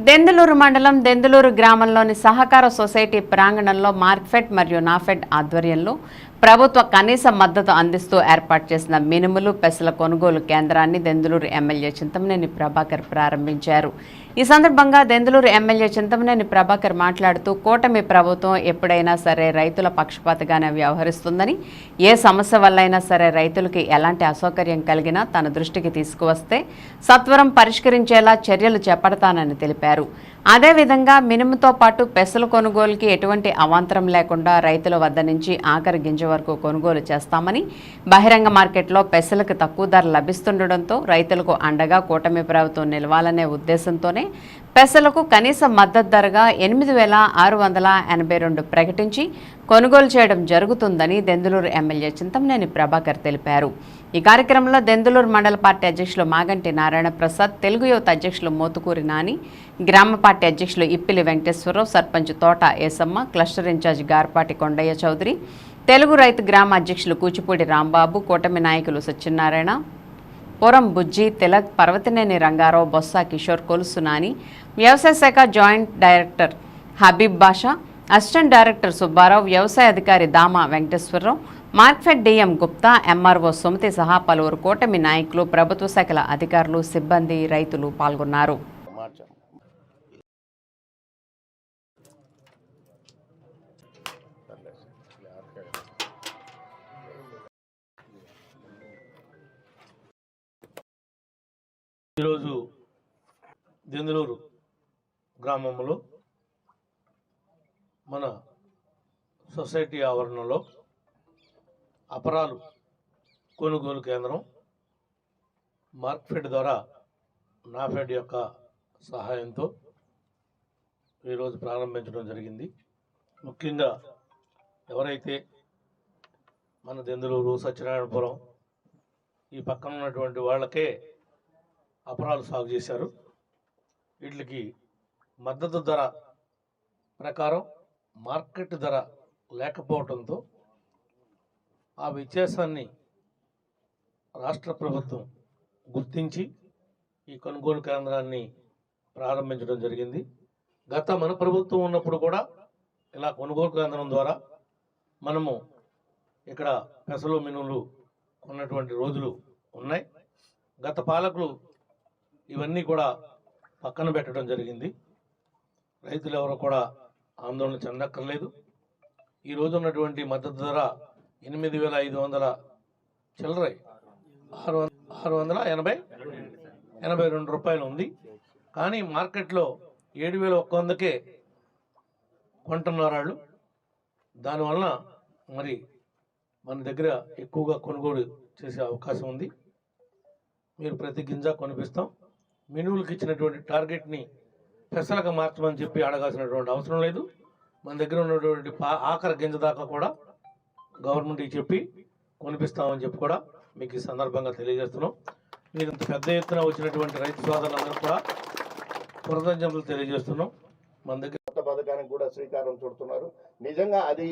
దెందులూరు మండలం దెందులూరు గ్రామంలోని సహకార సొసైటీ ప్రాంగణంలో మార్క్ఫెడ్ మరియు నాఫెడ్ ఆధ్వర్యంలో ప్రభుత్వ కనీస మద్దతు అందిస్తూ ఏర్పాటు చేసిన మినుములు పెసల కొనుగోలు కేంద్రాన్ని దెందులూరు ఎమ్మెల్యే చింతమనేని ప్రభాకర్ ప్రారంభించారు. ఈ సందర్భంగా దెందులూరు ఎమ్మెల్యే చింతమనేని ప్రభాకర్ మాట్లాడుతూ కూటమి ప్రభుత్వం ఎప్పుడైనా సరే రైతుల పక్షపాతగానే వ్యవహరిస్తుందని ఏ సమస్య వల్లైనా సరే రైతులకి ఎలాంటి అసౌకర్యం కలిగినా తన దృష్టికి తీసుకువస్తే సత్వరం పరిష్కరించేలా చర్యలు చేపడతానని తెలిపారు. అదేవిధంగా మినుముతో పాటు పెసల కొనుగోలుకి ఎటువంటి అవాంతరం లేకుండా రైతుల వద్ద నుంచి ఆఖరి గింజ వరకు కొనుగోలు చేస్తామని బహిరంగ మార్కెట్లో పెసలకు తక్కువ ధర లభిస్తుండటంతో రైతులకు అండగా కూటమి ప్రభుత్వం నిలవాలనే ఉద్దేశంతోనే పెసలకు కనీస మద్దతు ధరగా ఎనిమిది వేల ఆరు వందల ఎనభై రెండు ప్రకటించి కొనుగోలు చేయడం జరుగుతుందని దెందులూరు ఎమ్మెల్యే చింతమనేని ప్రభాకర్ తెలిపారు. ఈ కార్యక్రమంలో దెందులూరు మండల పార్టీ అధ్యక్షులు మాగంటి నారాయణ ప్రసాద్ తెలుగు యువత అధ్యక్షులు మోతుకూరి నాని గ్రామ పార్టీ అధ్యక్షులు ఇప్పిలి వెంకటేశ్వరరావు సర్పంచ్ తోట ఏసమ్మ క్లస్టర్ ఇన్ఛార్జ్ గార్పాటి కొండయ్య చౌదరి తెలుగు రైతు గ్రామ అధ్యక్షులు కూచిపూడి రాంబాబు కూటమి నాయకులు సత్యనారాయణ పురం బుజ్జి తిలక్ పర్వతినేని రంగారావు బొత్స కిషోర్ కొలుసునాని వ్యవసాయ శాఖ joint director Habib Basha assistant director Subbarao వ్యవసాయ అధికారి దామా వెంకటేశ్వరరావు మార్క్ఫెడ్ డిఎం గుప్తా ఎంఆర్ఓ సుమతి సహా పలువురు కూటమి నాయకులు ప్రభుత్వ శాఖల అధికారులు సిబ్బంది రైతులు పాల్గొన్నారు. ఈరోజు దెందులూరు గ్రామంలో మన సొసైటీ ఆవరణలో అపరాలు కొనుగోలు కేంద్రం మార్క్ఫెడ్ ద్వారా నాఫెడ్ యొక్క సహాయంతో ఈరోజు ప్రారంభించడం జరిగింది. ముఖ్యంగా ఎవరైతే మన దెందులూరు సత్యనారాయణపురం ఈ పక్కన ఉన్నటువంటి వాళ్ళకే అపరాలు సాగు చేశారు. వీటికి మద్దతు ధర ప్రకారం మార్కెట్ ధర లేకపోవడంతో ఆ వ్యత్యాసాన్ని రాష్ట్ర ప్రభుత్వం గుర్తించి ఈ కొనుగోలు కేంద్రాన్ని ప్రారంభించడం జరిగింది. గత మన ప్రభుత్వం ఉన్నప్పుడు కూడా ఇలా కొనుగోలు కేంద్రం ద్వారా మనము ఇక్కడ పెసలు మినులు కొన్నటువంటి రోజులు ఉన్నాయి. గత పాలకులు ఇవన్నీ కూడా పక్కన పెట్టడం జరిగింది. రైతులు ఎవరు కూడా ఆందోళన చెందక్కర్లేదు. ఈ రోజు ఉన్నటువంటి మద్దతు ధర ఎనిమిది వేల ఐదు వందల చిల్లరై ఆరు వం- ఆరు వందల ఎనభై ఎనభై రెండు రూపాయలు ఉంది. కానీ మార్కెట్లో ఏడు వేల ఒక్క వందకే కొంటున్నారు వాళ్ళు దానివలన మరి మన దగ్గర ఎక్కువగా కొనుగోలు చేసే అవకాశం ఉంది. మీరు ప్రతి గింజ కొనిపిస్తాం. మెనువులకు ఇచ్చినటువంటి టార్గెట్ని పెసలకు మార్చమని చెప్పి అడగాల్సినటువంటి అవసరం లేదు. మన దగ్గర ఉన్నటువంటి పా ఆఖరి గింజ దాకా కూడా గవర్నమెంట్కి చెప్పి కొనిపిస్తామని చెప్పి కూడా మీకు ఈ సందర్భంగా తెలియజేస్తున్నాం. మీరు ఇంత పెద్ద ఎత్తున వచ్చినటువంటి రైతు సోదరులందరూ కూడా కృతజ్ఞతలు తెలియజేస్తున్నాం. మన దగ్గర కొత్త పథకానికి కూడా శ్రీకారం చుడుతున్నారు. నిజంగా అది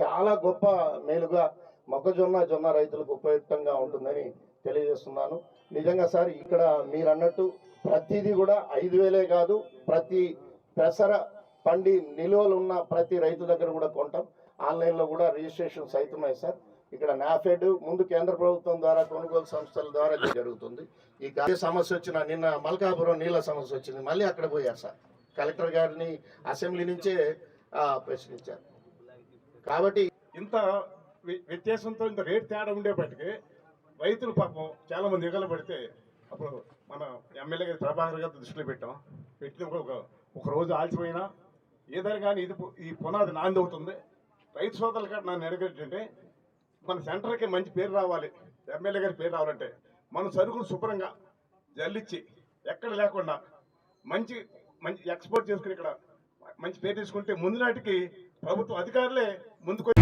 చాలా గొప్ప మేలుగా మొక్కజొన్న జొన్న రైతులకు ఉపయుక్తంగా ఉంటుందని తెలియజేస్తున్నాను. నిజంగా సార్ ఇక్కడ మీరు అన్నట్టు ప్రతిదీ కూడా ఐదు వేలే కాదు ప్రతి పెసర పండి నిల్వలు ఉన్న ప్రతి రైతు దగ్గర కూడా కొంటాం. ఆన్లైన్లో కూడా రిజిస్ట్రేషన్స్ అవుతున్నాయి సార్. ఇక్కడ నాఫెడ్ ముందు కేంద్ర ప్రభుత్వం ద్వారా కొనుగోలు సంస్థల ద్వారా జరుగుతుంది. ఈ సమస్య వచ్చిన నిన్న మల్కాపురం నీళ్ళ సమస్య వచ్చింది. మళ్ళీ అక్కడ పోయారు సార్. కలెక్టర్ గారిని అసెంబ్లీ నుంచే ప్రశ్నించారు. కాబట్టి ఇంత వ్యత్యాసంతో ఇంత రేట్ తేడా ఉండేప్పటికీ రైతులు పాపం చాలా మంది ఎగలపెడితే అప్పుడు మన ఎమ్మెల్యే గారి ప్రభాకర్ గారి దృష్టిలో పెట్టాం. పెట్టినప్పుడు ఒక ఒక రోజు ఆల్చిపోయినా ఏదైనా కానీ ఇది ఈ పునాది నాంది అవుతుంది. రైతు సోదరులు కాదు నన్ను అడిగేటంటే మన సెంటర్కి మంచి పేరు రావాలి. ఎమ్మెల్యే గారి పేరు రావాలంటే మన సరుకులు శుభ్రంగా జల్లిచ్చి ఎక్కడ లేకుండా మంచి మంచి ఎక్స్పోర్ట్ చేసుకుని ఇక్కడ మంచి పేరు తీసుకుంటే ముందు నాటికి ప్రభుత్వ అధికారులే ముందుకు